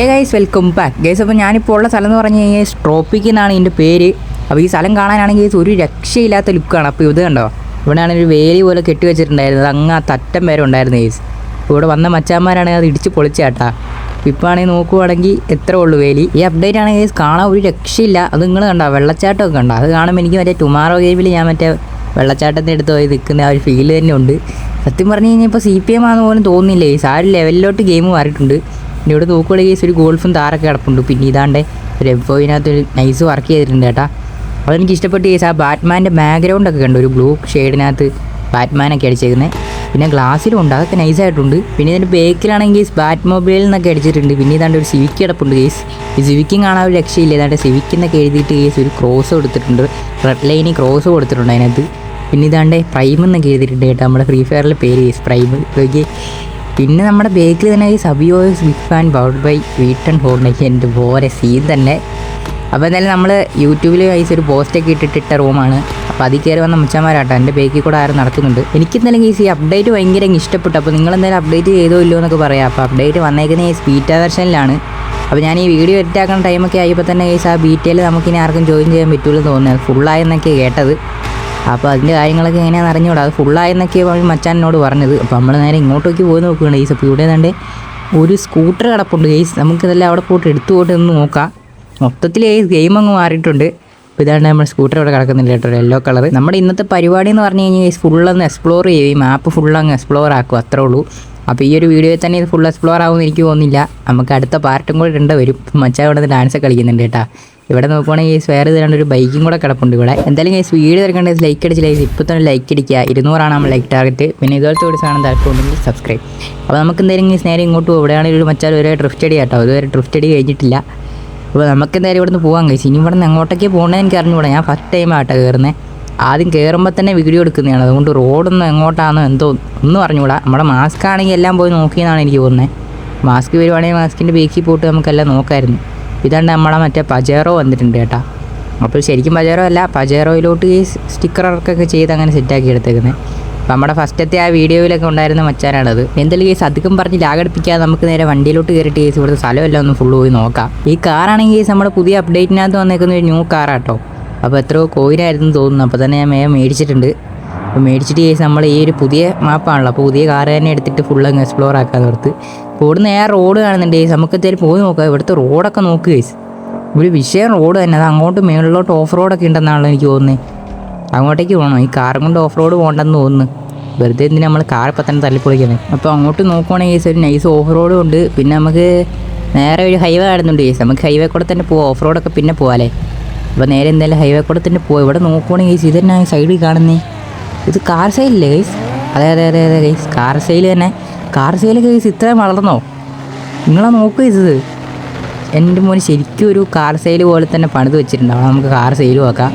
Hey guys welcome back guys അപ്പോൾ ഞാനിപ്പോൾ ഉള്ള സ്ഥലം എന്ന് പറഞ്ഞു കഴിഞ്ഞാൽ സ്ട്രോപ്പിക്ക് എന്നാണ് ഇതിന്റെ പേര്. അപ്പോൾ ഈ സ്ഥലം കാണാനാണെങ്കിൽ ഒരു രക്ഷയില്ലാത്ത ലുക്കാണ് അപ്പോൾ ഇത് കണ്ടോ? ഇവിടെയാണ് ഒരു വേലി പോലെ കെട്ടി വെച്ചിട്ടുണ്ടായിരുന്നത്. അങ്ങ് ആ തറ്റം വരെ ഉണ്ടായിരുന്നു ഗൈസ് ഇവിടെ വന്ന മച്ചാന്മാരാണ് അത് ഇടിച്ച് പൊളിച്ചാട്ടാ. ഇപ്പോൾ ആണെങ്കിൽ നോക്കുവാണെങ്കിൽ എത്ര ഉള്ളൂ വേലി. ഈ അപ്ഡേറ്റ് ആണെങ്കിൽ കാണാൻ ഒരു രക്ഷയില്ല. അത് നിങ്ങൾ കണ്ടോ? വെള്ളച്ചാട്ടമൊക്കെ കണ്ടോ? അത് കാണുമ്പോൾ എനിക്ക് മറ്റേ ടുമാറോ ഗെയിമിൽ ഞാൻ മറ്റേ വെള്ളച്ചാട്ടത്തിന്റെ അടുത്ത് പോയി നിൽക്കുന്ന ആ ഒരു ഫീൽ തന്നെ ഉണ്ട്. സത്യം പറഞ്ഞു കഴിഞ്ഞാൽ ഇപ്പോൾ സി പി എം ആണെന്ന് പോലും തോന്നുന്നില്ല ഗൈസ് ആ ഒരു ലെവലിലോട്ട് ഗെയിം മാറിയിട്ടുണ്ട്. പിന്നെ ഇവിടെ നോക്കുകയാണെങ്കിൽ ഒരു ഗോൾഫും താറൊക്കെ കിടപ്പുണ്ട്. പിന്നെ ഇതാണ്ട് ഒരു എഫോയിനകത്ത് ഒരു നൈസ് വർക്ക് ചെയ്തിട്ടുണ്ട് കേട്ടാ. അപ്പോൾ എനിക്ക് ഇഷ്ടപ്പെട്ട കേസ് ആ ബാറ്റ്മാന്റെ ബാക്ക്ഗ്രൗണ്ടൊക്കെ കണ്ടു. ഒരു ബ്ലൂ ഷെയ്ഡിനകത്ത് ബാറ്റ്മാനൊക്കെ അടിച്ചേക്കുന്നത് പിന്നെ ഗ്ലാസ്സിലും ഉണ്ട് അതൊക്കെ നൈസായിട്ടുണ്ട് പിന്നെ ഇതിന്റെ ബേക്കിലാണെങ്കിൽ ബാറ്റ് മൊബൈലിൽ നിന്നൊക്കെ അടിച്ചിട്ടുണ്ട്. പിന്നെ ഇതാണ്ട് ഒരു സിവിക്ക് കിടപ്പുണ്ട് കേസ് ഈ സിവിക്കും കാണാൻ ഒരു രക്ഷയില്ല. ഇതാണ്ട് സിവിക്ക് എന്നൊക്കെ എഴുതിയിട്ട് കേസ് ഒരു ക്രോസ് കൊടുത്തിട്ടുണ്ട്. റെഡ് ലൈനിൽ ക്രോസ് കൊടുത്തിട്ടുണ്ട് അതിനകത്ത്. പിന്നെ ഇതാണ്ട് പ്രൈം എന്നൊക്കെ എഴുതിയിട്ടുണ്ട് കേട്ടോ. നമ്മുടെ ഫ്രീ ഫയറിലെ പേര് കേസ് പ്രൈം ഓക്കെ പിന്നെ നമ്മുടെ ബേക്കിൽ തന്നെ ഈ സബിയോസ് big and bold by Vuitton ഹോർണയ്ക്ക് എന്റെ പോരെ സീൻ തന്നെ. അപ്പോൾ എന്തായാലും നമ്മൾ യൂട്യൂബിൽ വൈസ് ഒരു പോസ്റ്റൊക്കെ ഇട്ടിട്ടിട്ട റൂമാണ് അപ്പോൾ അതിൽ കയറി വന്ന മുച്ചന്മാരാട്ടോ എന്റെ ബേക്കിൽ കൂടെ ആരും നടത്തുന്നുണ്ട്. എനിക്ക് എന്തായാലും ഈ അപ്ഡേറ്റ് ഭയങ്കര ഇഷ്ടപ്പെട്ടു. അപ്പോൾ നിങ്ങൾ എന്തായാലും അപ്ഡേറ്റ് ചെയ്തോ ഇല്ലയോ എന്നൊക്കെ പറയാം. അപ്പോൾ അപ്ഡേറ്റ് വന്നേക്കുന്ന ഈ സ്പീറ്റ വെർഷനിലാണ് അപ്പോൾ ഞാൻ ഈ വീഡിയോ എഡിറ്റാക്കുന്ന ടൈമൊക്കെ ആയപ്പോൾ തന്നെ ഈ ആ ബീറ്റയിൽ നമുക്കിനി ആർക്കും ജോയിൻ ചെയ്യാൻ പറ്റുള്ളൂ തോന്നുന്നത് ഫുള്ളായെന്നൊക്കെ കേട്ടത്. അപ്പോൾ അതിന്റെ കാര്യങ്ങളൊക്കെ എങ്ങനെയാണെന്ന് അറിഞ്ഞൂടാ. അത് ഫുള്ളായെന്നൊക്കെ മച്ചാൻ എന്നോട് പറഞ്ഞത്. അപ്പോൾ നമ്മൾ നേരെ ഇങ്ങോട്ടേക്ക് പോയി നോക്കുകയാണ് ഈ അപ്പോൾ ഇവിടെ നിന്നുണ്ട് ഒരു സ്കൂട്ടർ കിടപ്പുണ്ട് ഗെയ്സ്. നമുക്കിതെല്ലാം അവിടെ പോയിട്ട് എടുത്തു പോയിട്ട് ഒന്ന് നോക്കാം. മൊത്തത്തിൽ ഈ ഗെയിം അങ്ങ് മാറിയിട്ടുണ്ട്. അപ്പോൾ ഇതാണ് നമ്മൾ സ്കൂട്ടർ ഇവിടെ കിടക്കുന്നില്ല കേട്ടോ. യെല്ലോ കളർ നമ്മുടെ ഇന്നത്തെ പരിപാടി എന്ന് പറഞ്ഞു കഴിഞ്ഞാൽ ഫുള്ളൊന്ന് എക്സ്പ്ലോർ ചെയ്യും. ഈ മാപ്പ് ഫുൾ അങ്ങ് എക്സ്പ്ലോർ ആക്കും. അത്രേ ഉള്ളൂ. അപ്പോൾ ഈ ഒരു വീഡിയോയിൽ തന്നെ ഇത് ഫുൾ എക്സ്പ്ലോർ ആകുമെന്ന് എനിക്ക് തോന്നുന്നില്ല. നമുക്ക് അടുത്ത പാർട്ടും കൂടെ ഇടേണ്ട വരും. മച്ചാ ഇവിടെ നിന്ന് ഡാൻസ് കളിക്കുന്നുണ്ട് കേട്ടോ. ഇവിടെ നോക്കുവാണെങ്കിൽ ഈ സ്വേർ തരാണ്ട് ഒരു ബൈക്കും കൂടെ കിടപ്പുണ്ട് ഇവിടെ. എന്തായാലും ഈ വീഡിയോ തിരക്കേണ്ടത് ലൈക്ക് അടിച്ച് ലൈക്ക് ഇപ്പോൾ തന്നെ ലൈക്ക് അടിക്കുക. ഇരുന്നൂറാണ് നമ്മൾ ലൈക്ക് ടാർഗറ്റ് പിന്നെ ഇതുപോലത്തെ ഒരു സാധനം താല്പര്യമുണ്ടെങ്കിൽ സബ്സ്ക്രൈബ് അപ്പോൾ നമുക്ക് എന്തായാലും ഈ നേരെ ഇങ്ങോട്ട് ഇവിടെയാണെങ്കിൽ ഒരു മച്ചാൽ ഒരു ഡ്രിഫ്റ്റ് അടി കേട്ടോ. ഇതുവരെ ഡ്രിഫ്റ്റ് അടി കഴിഞ്ഞിട്ടില്ല. അപ്പോൾ നമുക്ക് എന്തായാലും ഇവിടുന്ന് പോകാൻ കഴിച്ചു ഇനി ഇവിടെ നിന്ന് എങ്ങോട്ടേക്ക് പോകണമെന്ന് എനിക്ക് അറിഞ്ഞുകൂടാ ഞാൻ ഫസ്റ്റ് ടൈം ആട്ടോ കയറുന്നത് ആദ്യം കയറുമ്പോൾ തന്നെ വീഡിയോ എടുക്കുന്നതാണ്. അതുകൊണ്ട് റോഡൊന്നും എങ്ങോട്ടാണെന്നോ എന്തോ ഒന്നും അറിഞ്ഞുകൂടാ നമ്മുടെ മാസ്ക് ആണെങ്കിൽ എല്ലാം പോയി നോക്കിയെന്നാണ് എനിക്ക് തോന്നുന്നത് മാസ്ക് വരുവാണെങ്കിൽ മാസ്കിന്റെ ബേക്കിൽ പോയിട്ട് നമുക്കെല്ലാം നോക്കായിരുന്നു. ഇതാണ്ട് നമ്മളെ മറ്റേ പജേറോ വന്നിട്ടുണ്ട് കേട്ടോ. അപ്പോൾ ശരിക്കും പജേറോ അല്ല പജേറോയിലോട്ട് ഈ സ്റ്റിക്കർ വർക്കൊക്കെ ചെയ്ത് അങ്ങനെ സെറ്റാക്കി എടുത്തേക്കുന്നത് അപ്പോൾ നമ്മുടെ ഫസ്റ്റത്തെ ആ വീഡിയോയിലൊക്കെ ഉണ്ടായിരുന്ന മച്ചാനാണത്. എന്തായാലും കേസ് അധികം പറഞ്ഞ് ലാഗടിപ്പിക്കാതെ നമുക്ക് നേരെ വണ്ടിയിലോട്ട് കയറിയിട്ട് കേസ് ഇവിടുത്തെ സ്ഥലമെല്ലാം ഒന്ന് ഫുള്ള് പോയി നോക്കാം. ഈ കാറാണെങ്കിൽ നമ്മുടെ പുതിയ അപ്ഡേറ്റിനകത്ത് വന്നേക്കുന്ന ഒരു ന്യൂ കാറാട്ടോ അപ്പോൾ എത്രയോ കോയിനായിരുന്നു തോന്നുന്നു. അപ്പോൾ തന്നെ ഞാൻ മേ മേടിച്ചിട്ടുണ്ട്. അപ്പോൾ മേടിച്ചിട്ട് കേസ് നമ്മൾ ഈ ഒരു പുതിയ മാപ്പാണല്ലോ അപ്പോൾ പുതിയ കാർ തന്നെ എടുത്തിട്ട് ഫുൾ അങ്ങ് എക്സ്പ്ലോർ ആക്കാൻ നിർത്ത് ഇവിടുന്ന് നേരെ റോഡ് കാണുന്നുണ്ട്. കേസ് നമുക്ക് എന്തായാലും പോയി നോക്കാം. ഇവിടുത്തെ റോഡൊക്കെ നോക്ക് കേസ് ഒരു വിഷയം റോഡ് തന്നെ. അത് അങ്ങോട്ട് മേളിലോട്ട് ഓഫ് റോഡൊക്കെ ഉണ്ടെന്നാണല്ലോ എനിക്ക് തോന്നുന്നത് അങ്ങോട്ടേക്ക് പോകണം ഈ കാറും കൊണ്ട് ഓഫ് റോഡ് പോകണ്ടെന്ന് തോന്നുന്നു. വെറുതെ എന്തിനാ നമ്മൾ കാർ തന്നെ തല്ലിപ്പൊളിക്കുന്നത് അപ്പോൾ അങ്ങോട്ട് നോക്കുവാണെങ്കിൽ കേസ് ഒരു നൈസ് ഓഫ് റോഡും ഉണ്ട്. പിന്നെ നമുക്ക് നേരെ ഒരു ഹൈവേ കാണുന്നുണ്ട് കേസ് നമുക്ക് ഹൈവേ കൂടെ തന്നെ പോവാം. ഓഫ് റോഡൊക്കെ പിന്നെ പോവാലേ അപ്പോൾ നേരെ എന്തായാലും ഹൈവേ കൂടെ തന്നെ പോവാം. ഇവിടെ നോക്കുവാണെങ്കിൽ ഇത് തന്നെ സൈഡിൽ കാണുന്നേ? ഇത് കാർ സെയിലല്ലേ ഗൈസ് അതെ അതെ അതെ അതെ ഗൈസ് കാർ സൈഡിൽ തന്നെ. കാർ കേസ് ഇത്രയും വളർന്നോ? നിങ്ങളെ നോക്കുക ഇത്. എന്റെ മോന് ശരിക്കും ഒരു കാർ സെയിൽ പോലെ തന്നെ പണിത് വെച്ചിട്ടുണ്ട്. അവിടെ നമുക്ക് കാർ സെയിലും ആക്കാം.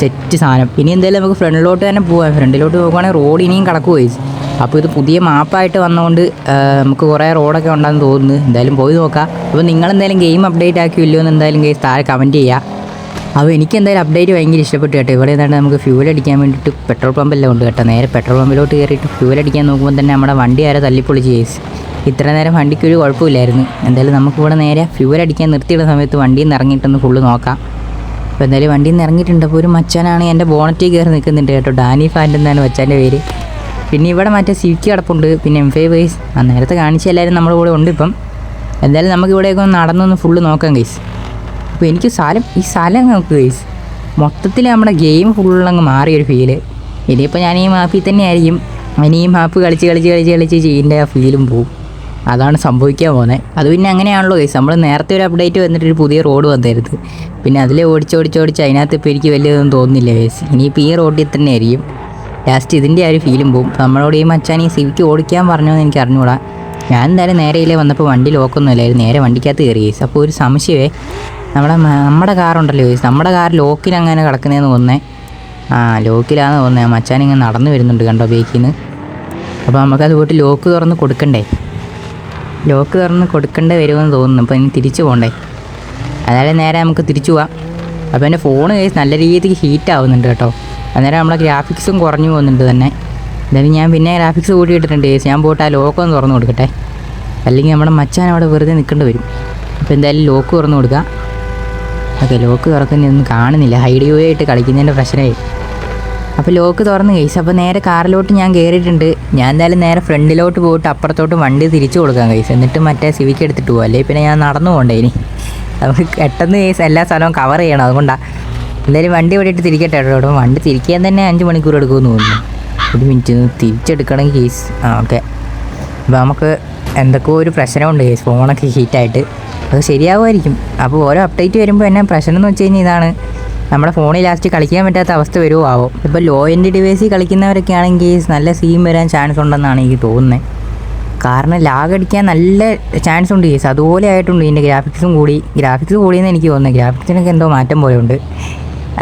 സെറ്റ് സാധനം. ഇനി എന്തായാലും നമുക്ക് ഫ്രണ്ടിലോട്ട് തന്നെ പോകാം ഫ്രണ്ടിലോട്ട് പോകുവാണെങ്കിൽ റോഡ് ഇനിയും കിടക്കുക അപ്പോൾ ഇത് പുതിയ മാപ്പായിട്ട് വന്നതുകൊണ്ട് ആ, നമുക്ക് കുറേ റോഡൊക്കെ ഉണ്ടെന്ന് തോന്നുന്നു. എന്തായാലും പോയി നോക്കാം. അപ്പോൾ നിങ്ങളെന്തായാലും ഗെയിം അപ്ഡേറ്റ് ആക്കിയില്ലോ എന്ന് എന്തായാലും താഴെ കമന്റ് ചെയ്യുക അപ്പോൾ എനിക്ക് എന്തായാലും അപ്ഡേറ്റ് ഭയങ്കര ഇഷ്ടപ്പെട്ടു കേട്ടോ. ഇവിടെ എന്താണ് നമുക്ക് ഫ്യൂൽ അടിക്കാൻ വേണ്ടിയിട്ട് പെട്രോൾ പമ്പെല്ലാം ഉണ്ട് കേട്ടോ. നേരെ പെട്രോൾ പമ്പിലോട്ട് കയറിയിട്ട് ഫ്യൂൽ അടിക്കാൻ നോക്കുമ്പോൾ തന്നെ നമ്മുടെ വണ്ടി ആരെ തല്ലിപ്പൊളിച്ച് കേസ്. ഇത്ര നേരം വണ്ടിക്ക് ഒരു കുഴപ്പമില്ലായിരുന്നു. എന്തായാലും നമുക്കിവിടെ നേരെ ഫ്യൂൽ അടിക്കാൻ നിർത്തിയിടുന്ന സമയത്ത് വണ്ടിയിൽ നിന്ന് ഇറങ്ങിയിട്ടൊന്ന് ഫുള്ള് നോക്കാം. അപ്പോൾ എന്തായാലും വണ്ടിയിൽ നിന്ന് ഇറങ്ങിയിട്ടുണ്ട്. അപ്പോൾ ഒരു മച്ചാനാണ് എന്റെ ബോണറ്റിൽ കയറി നിൽക്കുന്നുണ്ട് കേട്ടോ. ഡാനി ഫാന്റ് എന്നാണ് മച്ചാന്റെ പേര്. പിന്നെ ഇവിടെ മറ്റേ സിവിക്ക് കിടപ്പുണ്ട്. പിന്നെ എം ഫൈവ് വൈസ് ആ നേരത്തെ കാണിച്ച എല്ലാവരും നമ്മുടെ കൂടെ ഉണ്ട് ഇപ്പം. എന്തായാലും നമുക്ക് ഇവിടെയൊക്കെ ഒന്ന് നടന്നൊന്ന് ഫുള്ള് നോക്കാം ഗൈസ് അപ്പോൾ എനിക്ക് സ്ഥലം ഈ സ്ഥലം നോക്ക് ഗൈസ് മൊത്തത്തിൽ നമ്മുടെ ഗെയിം ഫുള്ളങ്ങ് മാറിയൊരു ഫീൽ ഇനിയിപ്പോൾ ഞാൻ ഈ മാപ്പിൽ തന്നെ ആയിരിക്കും. ഇനി ഈ മാപ്പ് കളിച്ച് കളിച്ച് കളിച്ച് കളിച്ച് ചെയ്യേണ്ട ആ ഫീലും പോവും. അതാണ് സംഭവിക്കാൻ പോകുന്നത് അത് പിന്നെ അങ്ങനെയാണല്ലോ ഗൈസ് നമ്മൾ നേരത്തെ ഒരു അപ്ഡേറ്റ് വന്നിട്ട് ഒരു പുതിയ റോഡ് വന്നായിരുന്നു പിന്നെ അതിൽ ഓടിച്ച് അതിനകത്ത് ഇപ്പോൾ എനിക്ക് വലിയതൊന്നും തോന്നുന്നില്ല ഗൈസ് ഇനിയിപ്പോൾ ഈ റോഡിൽ തന്നെ ആയിരിക്കും. ലാസ്റ്റ് ഇതിന്റെ ആ ഒരു ഫീലും പോവും. നമ്മളോട് ഈ മച്ചാൻ ഈ സിവിക്ക് ഓടിക്കാൻ പറഞ്ഞോ എന്ന് എനിക്ക് അറിഞ്ഞുകൂടാ ഞാൻ എന്തായാലും നേരെ ഇല്ലേ വന്നപ്പോൾ വണ്ടി ലോക്കൊന്നുമില്ലായിരുന്നു നേരെ വണ്ടിക്കകത്ത് കയറി ഗൈസ് അപ്പോൾ ഒരു സംശയമേ നമ്മുടെ നമ്മുടെ കാറുണ്ടല്ലോ നമ്മുടെ കാർ ലോക്കിൽ അങ്ങനെ കിടക്കുന്നതെന്ന് തോന്നേ ആ ലോക്കിലാന്ന് തോന്നേ മച്ചാൻ ഇങ്ങനെ നടന്നു വരുന്നുണ്ട് കണ്ടോ ബേക്കിൽ നിന്ന് അപ്പോൾ നമുക്കത് പോയിട്ട് ലോക്ക് തുറന്ന് കൊടുക്കണ്ടേ? ലോക്ക് തുറന്ന് കൊടുക്കേണ്ടി വരുമെന്ന് തോന്നുന്നു അപ്പോൾ ഇനി തിരിച്ചു പോകണ്ടേ അതായത് നേരെ നമുക്ക് തിരിച്ചു പോവാം. അപ്പോൾ എന്റെ ഫോൺ കേസ് നല്ല രീതിക്ക് ഹീറ്റ് ആവുന്നുണ്ട് കേട്ടോ. അന്നേരം നമ്മളെ ഗ്രാഫിക്സും കുറഞ്ഞു പോകുന്നുണ്ട് തന്നെ. എന്തായാലും ഞാൻ പിന്നെ ഗ്രാഫിക്സ് കൂട്ടി ഇട്ടിട്ടുണ്ട് കേസ് ഞാൻ പോയിട്ട് ആ ലോക്ക് ഒന്ന് തുറന്ന് കൊടുക്കട്ടെ. അല്ലെങ്കിൽ നമ്മുടെ മച്ചാൻ അവിടെ വെറുതെ നിൽക്കേണ്ടി വരും. അപ്പോൾ എന്തായാലും ലോക്ക് തുറന്നു കൊടുക്കുക ഓക്കെ ലോക്ക് തുറക്കുന്നൊന്നും കാണുന്നില്ല. ഹൈഡ് ആയിട്ട് കളിക്കുന്നതിന്റെ പ്രശ്നമായി അപ്പോൾ ലോക്ക് തുറന്ന് കഴിച്ചു അപ്പോൾ നേരെ കാറിലോട്ട് ഞാൻ കയറിയിട്ടുണ്ട്. ഞാൻ എന്തായാലും നേരെ ഫ്രണ്ടിലോട്ട് പോയിട്ട് അപ്പുറത്തോട്ട് വണ്ടി തിരിച്ചു കൊടുക്കാൻ കഴിച്ചു എന്നിട്ട് മറ്റേ സിവിക്ക് എടുത്തിട്ട് പോകും അല്ലെങ്കിൽ പിന്നെ ഞാൻ നടന്നു പോകണ്ടേ ഇനി. നമുക്ക് പെട്ടെന്ന് കേസ് എല്ലാ സ്ഥലവും കവർ ചെയ്യണം. അതുകൊണ്ടാണ് എന്തായാലും വണ്ടി ഓടിയിട്ട് തിരിക്കട്ടെ കേട്ടോ. വണ്ടി തിരിക്കാൻ തന്നെ അഞ്ച് മണിക്കൂർ എടുക്കുമെന്ന് തോന്നുന്നു. ഒരു മിനിറ്റ് തിരിച്ചെടുക്കണമെങ്കിൽ കേസ് ആ ഓക്കെ അപ്പോൾ നമുക്ക് എന്തൊക്കെയോ ഒരു പ്രശ്നമുണ്ട് കേസ് ഫോണൊക്കെ ഹീറ്റായിട്ട് അത് ശരിയാവുമായിരിക്കും. അപ്പോൾ ഓരോ അപ്ഡേറ്റ് വരുമ്പോൾ എന്നെ പ്രശ്നം എന്ന് വെച്ച് കഴിഞ്ഞാൽ ഇതാണ്. നമ്മുടെ ഫോണിൽ ലാസ്റ്റ് കളിക്കാൻ പറ്റാത്ത അവസ്ഥ വരുമോ ആവോ. ഇപ്പോൾ ലോ എൻഡ് ഡിവൈസിൽ കളിക്കുന്നവരൊക്കെ ആണെങ്കിൽ നല്ല സീം വരാൻ ചാൻസ് ഉണ്ടെന്നാണ് എനിക്ക് തോന്നുന്നത് കാരണം ലാഗ് അടിക്കാൻ നല്ല ചാൻസ് ഉണ്ട് കേസ് അതുപോലെ ആയിട്ടുണ്ട്. ഇതിന്റെ ഗ്രാഫിക്സും കൂടി. ഗ്രാഫിക്സ് കൂടിയെന്ന് എനിക്ക് തോന്നുന്നത് ഗ്രാഫിക്സിനൊക്കെ എന്തോ മാറ്റം പോലെ ഉണ്ട്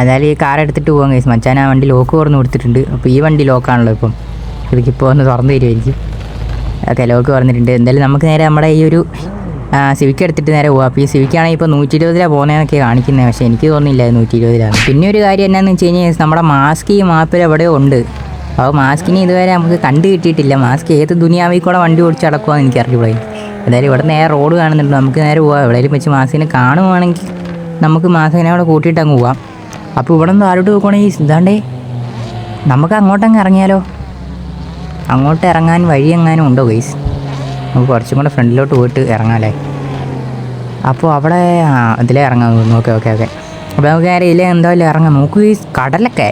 അതായത് ഈ കാർ എടുത്തിട്ട് പോകാൻ കേസ് മച്ചാൻ ആ വണ്ടി ലോക്ക് തുറന്ന് കൊടുത്തിട്ടുണ്ട്. അപ്പോൾ ഈ വണ്ടി ലോക്കാണല്ലോ ഇപ്പം. ഇതിപ്പോൾ ഒന്ന് തുറന്നു തരുമായിരിക്കും ഓക്കെ ലോക്ക് പറഞ്ഞിട്ടുണ്ട് എന്തായാലും നമുക്ക് നേരെ നമ്മുടെ ഈ ഒരു സിവിക്ക് എടുത്തിട്ട് നേരെ പോവാം. അപ്പോൾ ഈ സിവിക്കാണെങ്കിൽ ഇപ്പോൾ നൂറ്റി ഇരുപതിലാണ് പോകുന്നതെന്നൊക്കെ കാണിക്കുന്നത് പക്ഷേ എനിക്ക് തോന്നുന്നില്ല നൂറ്റി ഇരുപതിലാണ് പിന്നെ ഒരു കാര്യം എന്നാന്ന് വെച്ച് കഴിഞ്ഞാൽ നമ്മുടെ മാസ്ക് ഈ മാപ്പിൽ എവിടെയോ ഉണ്ട്. അപ്പോൾ മാസ്കിന് ഇതുവരെ നമുക്ക് കണ്ടു കിട്ടിയിട്ടില്ല. മാസ്ക് ഏത് ദുനിയാവിൽ കൂടെ വണ്ടി ഓടിച്ച് നടക്കുമെന്ന് എനിക്ക് അറിഞ്ഞൂടെ എന്തായാലും ഇവിടെ നേരെ റോഡ് കാണുന്നുണ്ട്. നമുക്ക് നേരെ പോവാം. എവിടെയെങ്കിലും വെച്ച് മാസ്കിനെ കാണുവാണെങ്കിൽ നമുക്ക് മാസ്കിനെ അവിടെ കൂട്ടിയിട്ട് അങ്ങ് പോവാം. അപ്പോൾ ഇവിടെ നിന്ന് ആരോട്ട് നോക്കുവാണെങ്കിൽ ഇതാണ്ടേ. നമുക്ക് അങ്ങോട്ടങ്ങ് ഇറങ്ങിയാലോ? അങ്ങോട്ട് ഇറങ്ങാൻ വഴി എങ്ങാനും ഉണ്ടോ ഗൈസ്? നമുക്ക് കുറച്ചും കൂടെ ഫ്രണ്ടിലോട്ട് പോയിട്ട് ഇറങ്ങാമല്ലേ അപ്പോൾ അവിടെ ഇതിലേ ഇറങ്ങാൻ തോന്നുന്നു ഓക്കെ ഓക്കെ ഓക്കെ. അപ്പോൾ നമുക്ക് നേരെ ഇതിലേ എന്തായാലും ഇറങ്ങാം. നമുക്ക് ഈ കടലൊക്കെ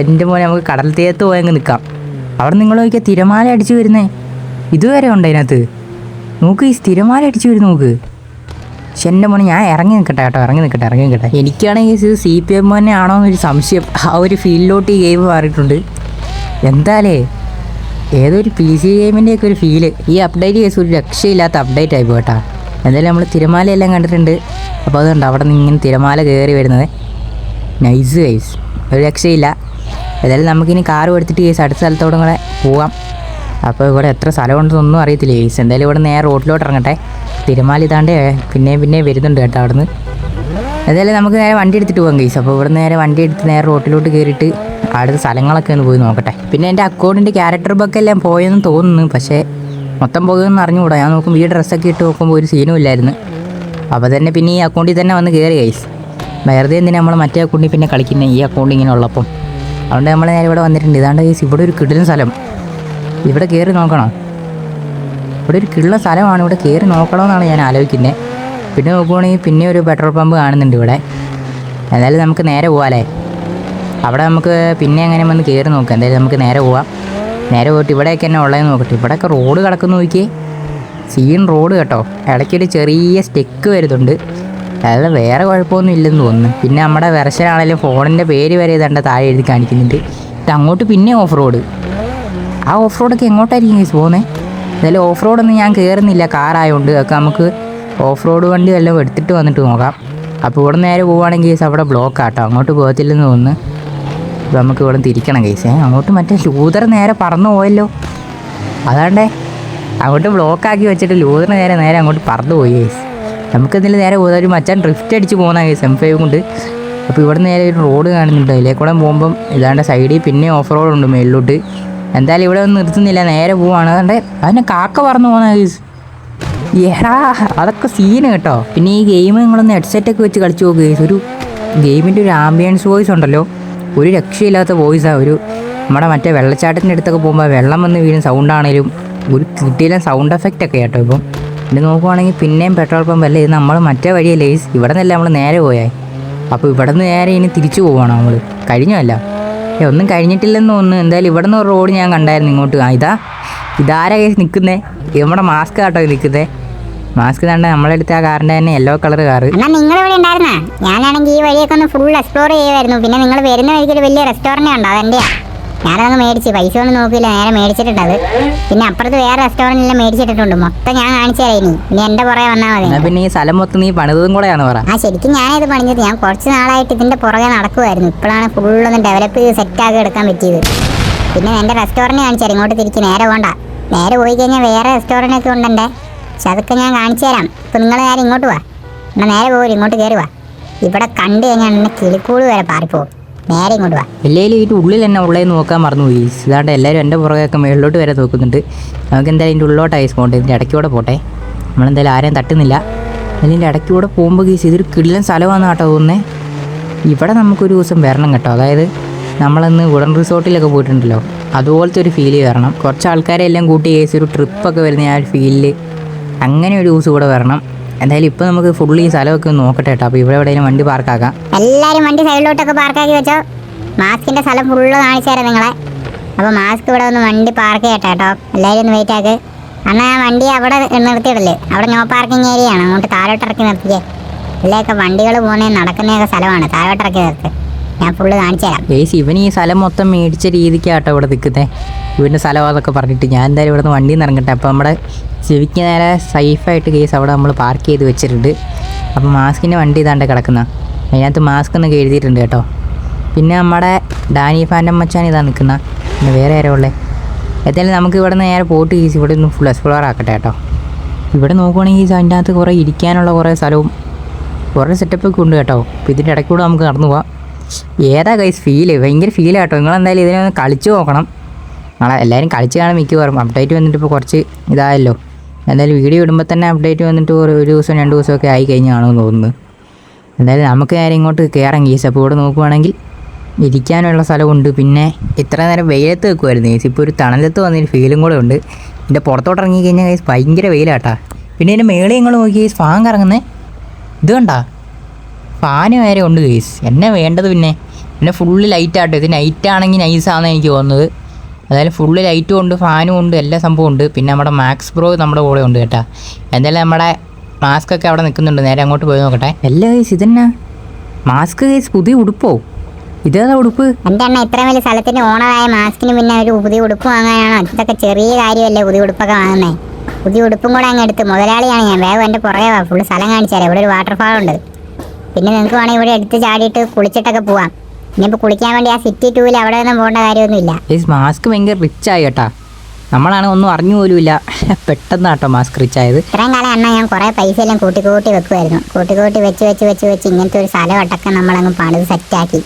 എന്റെ മോനെ നമുക്ക് കടൽ തീരത്ത് പോയെങ്കിൽ നിൽക്കാം. അവിടെ നിങ്ങൾ നോക്കിയാൽ തിരമാല അടിച്ചു വരുന്നേ. ഇതുവരെ ഉണ്ട് അതിനകത്ത് നമുക്ക് ഈ സ്ഥിരമാല അടിച്ചു വരും നമുക്ക്. പക്ഷെ മോനെ ഞാൻ ഇറങ്ങി നിൽക്കട്ടെ കേട്ടോ ഇറങ്ങി നിൽക്കട്ടെ ഇറങ്ങി നിൽക്കട്ടെ. എനിക്കാണെങ്കിൽ ഇത് സി പി എം തന്നെ ആണോ എന്നൊരു സംശയം ആ ഒരു ഫീൽഡിലോട്ട് ഈ ഗെയിം മാറിയിട്ടുണ്ട്. എന്താലേ? ഏതൊരു പി സി ഗെയിമിന്റെയൊക്കെ ഒരു ഫീൽ ഈ അപ്ഡേറ്റ് കേസ് ഒരു രക്ഷയില്ലാത്ത അപ്ഡേറ്റ് ആയി പോട്ടാ എന്തായാലും നമ്മൾ തിരമാലയെല്ലാം കണ്ടിട്ടുണ്ട്. അപ്പോൾ അതുകൊണ്ട് അവിടെ നിന്ന് ഇങ്ങനെ തിരമാല കയറി വരുന്നത്. നൈസ് വൈസ് ഒരു രക്ഷയില്ല. ഏതായാലും നമുക്കിനി കാർ എടുത്തിട്ട് കേസ് അടുത്ത സ്ഥലത്തോടും കൂടെ പോവാം. അപ്പോൾ ഇവിടെ എത്ര സ്ഥലമുണ്ടെന്നൊന്നും അറിയത്തില്ല കേസ് എന്തായാലും ഇവിടെ നേരെ റോഡിലോട്ട് ഇറങ്ങട്ടെ. തിരമാല ഇതാണ്ട് പിന്നെയും പിന്നെയും വരുന്നുണ്ട് കേട്ടോ അവിടുന്ന്. എന്തായാലും നമുക്ക് നേരെ വണ്ടി എടുത്തിട്ട് പോകാം കേസ് അപ്പോൾ ഇവിടെ നേരെ വണ്ടി എടുത്ത് നേരെ റോട്ടിലോട്ട് കയറിയിട്ട് അടുത്ത സ്ഥലങ്ങളൊക്കെ ഒന്ന് പോയി നോക്കട്ടെ. പിന്നെ എന്റെ അക്കൗണ്ടിന്റെ ക്യാരക്ടർ ബൊക്കെ എല്ലാം പോയെന്ന് തോന്നുന്നു. പക്ഷേ മൊത്തം പോകുമെന്ന് അറിഞ്ഞുകൂടാ. ഞാൻ നോക്കുമ്പോൾ ഈ ഡ്രസ്സൊക്കെ ഇട്ട് നോക്കുമ്പോൾ ഒരു സീനും ഇല്ലായിരുന്നു. അപ്പോൾ തന്നെ പിന്നെ ഈ അക്കൗണ്ടിൽ തന്നെ വന്ന് കയറി കൈസ് വെറുതെ എന്തിനാ നമ്മൾ മറ്റേ അക്കൗണ്ടിൽ പിന്നെ കളിക്കുന്നത് ഈ അക്കൗണ്ട് ഇങ്ങനെ ഉള്ളപ്പം. അതുകൊണ്ട് നമ്മൾ നേരെ ഇവിടെ വന്നിട്ടുണ്ട്. ഇതാണ്ട് കേസ് ഇവിടെ ഒരു കിടിലും സ്ഥലം. ഇവിടെ കയറി നോക്കണം. ഇവിടെ ഒരു കിള്ള സ്ഥലമാണ്. ഇവിടെ കയറി നോക്കണമെന്നാണ് ഞാൻ ആലോചിക്കുന്നത് പിന്നെ നോക്കുവാണെങ്കിൽ പിന്നെ ഒരു പെട്രോൾ പമ്പ് കാണുന്നുണ്ട് ഇവിടെ. എന്തായാലും നമുക്ക് നേരെ പോവാല്ലേ? അവിടെ നമുക്ക് പിന്നെ എങ്ങനെ വന്ന് കയറി നോക്കാം. എന്തായാലും നമുക്ക് നേരെ പോവാം. നേരെ പോയിട്ട് ഇവിടെയൊക്കെ തന്നെ ഉള്ളതെന്ന് നോക്കട്ടെ. ഇവിടെയൊക്കെ റോഡ് കിടക്കുന്നു നോക്കി സീൻ റോഡ് കേട്ടോ. ഇടയ്ക്കൊരു ചെറിയ സ്റ്റെക്ക് വരുന്നുണ്ട്. അതായത് വേറെ കുഴപ്പമൊന്നും ഇല്ലെന്ന് തോന്നുന്നു. പിന്നെ നമ്മുടെ വെർഷനാണെങ്കിലും ഫോണിന്റെ പേര് വരെ ഇതാണ്ട് താഴെ എഴുതി കാണിക്കുന്നുണ്ട്. ഇത് അങ്ങോട്ട് പിന്നെ ഓഫ് റോഡ് ആ ഓഫ് റോഡൊക്കെ എങ്ങോട്ടായിരിക്കും പോകുന്നത് എന്തായാലും ഓഫ് റോഡൊന്നും ഞാൻ കയറുന്നില്ല കാറായതുകൊണ്ട് ഒക്കെ നമുക്ക് ഓഫ് റോഡ് വണ്ടി എല്ലാം എടുത്തിട്ട് വന്നിട്ട് നോക്കാം. അപ്പോൾ ഇവിടെ നേരെ പോവുകയാണെങ്കിൽ കേസ് അവിടെ ബ്ലോക്ക് ആട്ടോ. അങ്ങോട്ട് പോകത്തില്ലെന്ന് തോന്നുന്നു. അപ്പോൾ നമുക്ക് ഇവിടെ തിരിക്കണം കേസ് അങ്ങോട്ട് മറ്റേ ലൂതർ നേരെ പറന്നു പോയല്ലോ. അതാണ്ടേ. അങ്ങോട്ട് ബ്ലോക്കാക്കി വെച്ചിട്ട് ലൂതർ നേരെ നേരെ അങ്ങോട്ട് പറന്നു പോയി കേസ് നമുക്ക് എന്തെങ്കിലും നേരെ പോകുന്ന ഒരു മച്ചാൻ ഡ്രിഫ്റ്റ് അടിച്ച് പോകുന്ന കേസ് എം ഫൈവ് കൊണ്ട്. അപ്പോൾ ഇവിടെ നേരെ ഒരു റോഡ് കാണുന്നുണ്ട്. അതിലേക്കൂടെ പോകുമ്പം ഇതാണ്ട് സൈഡിൽ പിന്നെ ഓഫ് റോഡ് ഉണ്ട് മേളിലോട്ട്. എന്തായാലും ഇവിടെ ഒന്നും നിർത്തുന്നില്ല. നേരെ പോവാണ്. അതുകൊണ്ട് അതിനെ കാക്ക പറന്നു പോകുന്ന ഗൈസ് ഏടാ അതൊക്കെ സീന് കേട്ടോ. പിന്നെ ഈ ഗെയിം നിങ്ങളൊന്ന് ഹെഡ്സെറ്റൊക്കെ വെച്ച് കളിച്ചു നോക്കുക. ഒരു ഗെയിമിന്റെ ഒരു ആംബിയൻസ് വോയിസ് ഉണ്ടല്ലോ. ഒരു രക്ഷയില്ലാത്ത വോയിസാണ് ഒരു നമ്മുടെ മറ്റേ വെള്ളച്ചാട്ടത്തിന്റെ അടുത്തൊക്കെ പോകുമ്പോൾ വെള്ളം വന്ന് വീഴും സൗണ്ട് ആണെങ്കിലും ഒരു കിട്ടിയില്ല സൗണ്ട് എഫക്റ്റ് ഒക്കെ കേട്ടോ ഇപ്പം. ഇത് നോക്കുവാണെങ്കിൽ പിന്നെയും പെട്രോൾ പമ്പ് അല്ലേ? ഇത് നമ്മൾ മറ്റേ വഴിയല്ലേ. ഇവിടെ നിന്നല്ല നമ്മൾ നേരെ പോയായി അപ്പോൾ ഇവിടെ നിന്ന് നേരെ ഇനി തിരിച്ചു പോവാണ് നമ്മൾ കഴിഞ്ഞല്ല ഏ ഒന്നും കഴിഞ്ഞിട്ടില്ലെന്ന് തോന്നുന്നു. എന്തായാലും ഇവിടെ നിന്ന് റോഡ് ഞാൻ കണ്ടായിരുന്നു ഇങ്ങോട്ട്. ആ ഇതാ. ഇതാരെ നിൽക്കുന്നേ? നമ്മുടെ മാസ്ക് കേട്ടോ നിൽക്കുന്നേ. മാസ്ക് കണ്ട നമ്മളെ അടുത്ത് ആ കാറിന്റെ തന്നെ യെല്ലോ കളർ കാറ് എന്നാ നിങ്ങൾ ഇവിടെ ഉണ്ടായിരുന്നാ? ഞാനാണെങ്കിൽ ഈ വഴിയൊക്കെ ഒന്ന് ഫുൾ എക്സ്പ്ലോർ ചെയ്യുമായിരുന്നു പിന്നെ നിങ്ങൾ വരുന്ന വഴിക്ക് ഒരു വലിയ റെസ്റ്റോറന്റ് ഉണ്ടോ അതെന്റെയാ. ഞാനതൊന്ന് മേടിച്ച്. പൈസ ഒന്നും നോക്കിയില്ല. നേരെ മേടിച്ചിട്ടുണ്ട് പിന്നെ അപ്പുറത്ത് വേറെ റെസ്റ്റോറന്റിലെല്ലാം മേടിച്ചിട്ടുണ്ട് മൊത്തം ഞാൻ കാണിച്ചു ഇനി. ഇനി എന്റെ പുറകെ വന്നാൽ മതി. പിന്നെ ഈ സ്ഥലം മൊത്തം നീ പണിതും കൂടെയാണ് പറ. ആ ശരിക്കും ഞാനിത് പണിഞ്ഞത്? ഞാൻ കുറച്ച് നാളായിട്ട് ഇതിന്റെ പുറകെ നടക്കുമായിരുന്നു ഇപ്പോഴാണ് ഫുള്ളൊന്ന് ഡെവലപ്പ് ചെയ്ത് സെറ്റ് ആക്കി എടുക്കാൻ പറ്റിയത്. പിന്നെ എന്റെ റെസ്റ്റോറന്റ് കാണിച്ചു ഇങ്ങോട്ട് തിരിച്ച് നേരെ പോകണ്ട നേരെ പോയി കഴിഞ്ഞാൽ വേറെ റെസ്റ്റോറന്റ് ഒക്കെ ഉണ്ടെന്റെ പക്ഷെ അതൊക്കെ ഞാൻ കാണിച്ചു തരാം. ഇപ്പം നിങ്ങൾ നേരെ ഇങ്ങോട്ട് വാ. എന്നാൽ നേരെ പോകില്ല ഇങ്ങോട്ട് കയറി വാ. ഇവിടെ കണ്ടു കഴിഞ്ഞാൽ എന്നെ കിളിക്കൂട് വരെ പാറിപ്പോകും നേരെ ഇങ്ങോട്ട് വാ. ഇല്ലേ ഈ ഉള്ളിൽ തന്നെ ഉള്ളതെന്ന് നോക്കാൻ മറന്നു മറന്നുപോയി ഇതാണ്ട് എല്ലാവരും എന്റെ പുറകെയൊക്കെ മേളിലോട്ട് വരെ നോക്കുന്നുണ്ട്. നമുക്ക് എന്തായാലും ഇതിന്റെ ഉള്ളോട്ടായി സ്പോണ്ട് ഇതിന്റെ ഇടയ്ക്കൂടെ പോട്ടെ. നമ്മളെന്തായാലും ആരെയും തട്ടുന്നില്ല. അല്ലെങ്കിൽ ഇടയ്ക്കൂടെ പോകുമ്പോൾ ഗീസ് ഇതൊരു കിടിലൻ സ്ഥലമാണെന്ന് കേട്ടോ തോന്നുന്നത് ഇവിടെ നമുക്കൊരു ദിവസം വരണം കേട്ടോ. അതായത് നമ്മളന്ന് ഉടൻ റിസോർട്ടിലൊക്കെ പോയിട്ടുണ്ടല്ലോ. അതുപോലത്തെ ഒരു ഫീൽ വരണം കുറച്ച് ആൾക്കാരെ എല്ലാം കൂട്ടി കേസ് ഒരു ട്രിപ്പൊക്കെ വരുന്ന ആ ഒരു ഫീലിൽ അങ്ങനെ ഒരു ദിവസം ഇവിടെ വരണം. എന്തായാലും ഇപ്പൊ നമുക്ക് ഫുള്ള് ഈ സ്ഥലമൊക്കെ നോക്കട്ടെ കേട്ടോ. അപ്പോൾ ഇവിടെ വണ്ടി പാർക്കാക്കാം എല്ലാരും വണ്ടി സൈഡിലോട്ടൊക്കെ പാർക്കാക്കി വെച്ചോ. മാസ്കിന്റെ സ്ഥലം ഫുള്ള് കാണിച്ചു നിങ്ങളെ. അപ്പോൾ മാസ്ക് ഇവിടെ ഒന്ന് വണ്ടി പാർക്ക് ചെയ്യട്ടെ കേട്ടോ. എല്ലാരും ഒന്ന് വെയിറ്റ് ആക്ക്. അന്നാ ഞാൻ വണ്ടി അവിടെ നിർത്തിയിടല്ലേ അവിടെ നോ പാർക്കിംഗ് ഏരിയ ആണ്. അങ്ങോട്ട് താഴോട്ട് ഇറക്കി നിർത്തിക്കേ. ഇതിലേക്ക് വണ്ടികൾ പോകുന്ന നടക്കുന്നതൊക്കെ സ്ഥലമാണ്. താഴോട്ട് നിർത്ത്. ഞാൻ ഫുള്ള് കാണിച്ചു തരാം. ഏസ് ഇവൻ ഈ സ്ഥലം മൊത്തം മേടിച്ച രീതിക്കാട്ടോ ഇവിടെ നിൽക്കുന്നത് ഇവന്റെ സ്ഥലം അതൊക്കെ പറഞ്ഞിട്ട് ഞാൻ എന്തായാലും ഇവിടെ നിന്ന് വണ്ടിയിൽ നിന്ന് ഇറങ്ങട്ടെ. അപ്പോൾ നമ്മുടെ ചെവിക്ക് നേരെ സേഫായിട്ട് കേസ് അവിടെ നമ്മൾ പാർക്ക് ചെയ്ത് വെച്ചിട്ടുണ്ട്. അപ്പോൾ മാസ്കിന്റെ വണ്ടി ഇതാണ്ട് കിടക്കുന്ന. അതിനകത്ത് മാസ്ക് എന്നൊക്കെ എഴുതിയിട്ടുണ്ട് കേട്ടോ. പിന്നെ നമ്മുടെ ഡാനി ഫാന്റെ മച്ചാൻ ഇതാ നിൽക്കുന്ന. പിന്നെ വേറെ ആരോ ഉള്ളത് ഏതായാലും നമുക്ക് ഇവിടെ നിന്ന് നേരെ പോട്ട് കേസ് ഇവിടെ ഒന്ന് ഫുൾ എക്സ്പ്ലോർ ആക്കട്ടെ കേട്ടോ. ഇവിടെ നോക്കുവാണെങ്കിൽ അതിന്റെ അകത്ത് കുറേ ഇരിക്കാനുള്ള കുറേ സ്ഥലവും കുറേ സെറ്റപ്പൊക്കെ ഉണ്ട് കേട്ടോ. അപ്പോൾ ഇതിന്റെ ഇടയ്ക്കൂടെ നമുക്ക് നടന്നു പോവാം. ഏതാ കൈസ് ഫീൽ ഭയങ്കര ഫീൽ കേട്ടോ നിങ്ങളെന്തായാലും ഇതിനെ ഒന്ന് കളിച്ച് നോക്കണം. നാളെ എല്ലാവരും കളിച്ച് കാണാൻ മിക്കവാറും. അപ്ഡേറ്റ് വന്നിട്ട് ഇപ്പോൾ കുറച്ച് ഇതായല്ലോ. എന്തായാലും വീഡിയോ ഇടുമ്പോൾ തന്നെ അപ്ഡേറ്റ് വന്നിട്ട് ഒരു ദിവസം രണ്ട് ദിവസമൊക്കെ ആയി കഴിഞ്ഞ് കാണുമെന്ന് തോന്നുന്നു. എന്തായാലും നമുക്ക് നേരെ ഇങ്ങോട്ട് കയറാം ഗീസ് അപ്പോൾ ഇവിടെ നോക്കുവാണെങ്കിൽ ഇരിക്കാനുള്ള സ്ഥലമുണ്ട്. പിന്നെ ഇത്ര നേരം വെയിലത്ത് വെക്കുമായിരുന്നു ഗീസ് ഇപ്പോൾ ഒരു തണലത്ത് വന്നൊരു ഫീലും കൂടെ ഉണ്ട്. ഇതിന്റെ പുറത്തോട്ട് ഇറങ്ങി കഴിഞ്ഞാൽ ഗൈസ് ഭയങ്കര വെയിലാട്ടാ. പിന്നെ ഇതിന്റെ മേളിൽ നിങ്ങൾ നോക്കി ഗൈസ് ഫാൻ കറങ്ങുന്നത് ഇത് കണ്ടാ? ഫാന് വരെ ഉണ്ട് ഗൈസ് എന്നെ വേണ്ടത് പിന്നെ. പിന്നെ ഫുള്ള് ലൈറ്റാട്ടോ ഇത് നൈറ്റ് ആണെങ്കിൽ നൈസാണെന്ന് എനിക്ക് തോന്നുന്നത്. അതായത് ഫുള്ള് ലൈറ്റും ഉണ്ട് ഫാനും ഉണ്ട് എല്ലാ സംഭവം ഉണ്ട്. പിന്നെ നമ്മുടെ മാക്സ് ബ്രോ നമ്മുടെ കൂടെ ഉണ്ട് കേട്ടാ. എന്തായാലും നമ്മുടെ മാസ്ക് ഒക്കെ അവിടെ നിൽക്കുന്നുണ്ട്. നേരെ അങ്ങോട്ട് പോയി നോക്കട്ടെ. അല്ല ഗൈസ് ഇതെന്നാ? മാസ്ക് ഗൈസ് പുതിയ ഉടുപ്പോ? ഇതേതാ ഉടുപ്പ്? എന്റെ അമ്മ ഇത്രയും വലിയ സ്ഥലത്തിന് ഓണറായ മാസ്കിന് പിന്നെ ഒരു പുതിയ ഉടുപ്പ് വാങ്ങാനാണോ? ഇതൊക്കെ ചെറിയ കാര്യമല്ലേ പുതിയ ഉടുപ്പൊക്കെ വാങ്ങുന്നേ? പുതിയ ഉടുപ്പും കൂടെ അങ്ങ് എടുത്ത്. മുതലാളിയാണ് ഞാൻ. വേഗം എന്റെ പുറകെ ഫുള്ള് സ്ഥലം കാണിച്ചാലേ ഇവിടെ ഒരു വാട്ടർഫാൾ ഉണ്ട്. പിന്നെ നിങ്ങൾക്ക് വേണമെങ്കിൽ ഇവിടെ എടുത്ത് ചാടിയിട്ട് കുളിച്ചിട്ടൊക്കെ പോവാം. ഇനിയിപ്പോൾ കുളിക്കാൻ വേണ്ടി ആ സിറ്റി ടൂവിൽ അവിടെ ഒന്നും പോകേണ്ട കാര്യമൊന്നുമില്ല. കേസ് മാസ്ക് ഭയങ്കര റിച്ച് ആയി കേട്ടാ. നമ്മളാണ് ഒന്നും അറിഞ്ഞു പോലുമില്ല. പെട്ടെന്നാട്ടോ മാസ്ക് റിച്ച് ആയത്. ഇത്രയും കാലം അണ്ണ ഞാൻ കുറേ പൈസ എല്ലാം കൂട്ടി കൂട്ടി വെക്കുമായിരുന്നു കൂട്ടി കൂട്ടി വെച്ച് വെച്ച് വെച്ച് വെച്ച് ഇങ്ങനത്തെ ഒരു സ്ഥലം അടക്കം നമ്മളങ്ങ് പണിത് സെറ്റാക്കി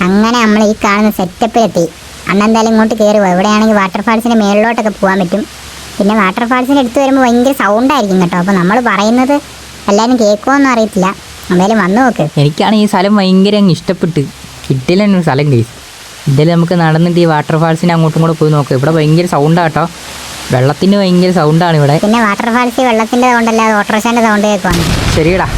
അങ്ങനെ നമ്മൾ ഈ കാണുന്ന സെറ്റപ്പിലെത്തി അണ്ണ എന്തായാലും ഇങ്ങോട്ട് കയറി പോകും ഇവിടെയാണെങ്കിൽ വാട്ടർഫാൾസിന്റെ മേളിലോട്ടൊക്കെ പോകാൻ പറ്റും. പിന്നെ വാട്ടർഫാൾസിന്റെ അടുത്ത് വരുമ്പോൾ ഭയങ്കര സൗണ്ടായിരിക്കും കേട്ടോ. അപ്പോൾ നമ്മൾ പറയുന്നത് എല്ലാവരും കേൾക്കുമോന്നും അറിയത്തില്ല. എന്തായാലും വന്നു നോക്ക്. എനിക്കാണ് ഈ സ്ഥലം ഭയങ്കര അങ്ങ് ഇഷ്ടപ്പെട്ട്. കിട്ടില്ല സ്ഥലം കേസ് ഇതിൽ നമുക്ക് നടന്നിട്ട് ഈ വാട്ടർഫാൾസിനെ അങ്ങോട്ടും കൂടെ പോയി നോക്കാം. ഇവിടെ ഭയങ്കര സൗണ്ടാട്ടോ വെള്ളത്തിന് ഭയങ്കര സൗണ്ടാണ് ഇവിടെ. പിന്നെ വാട്ടർഫാൾസ് വെള്ളത്തിന്റെ സൗണ്ടല്ല അത് ഓട്ടോറിക്ഷന്റെ സൗണ്ട് കേൾക്കുവാണ്. ശരിയടാ.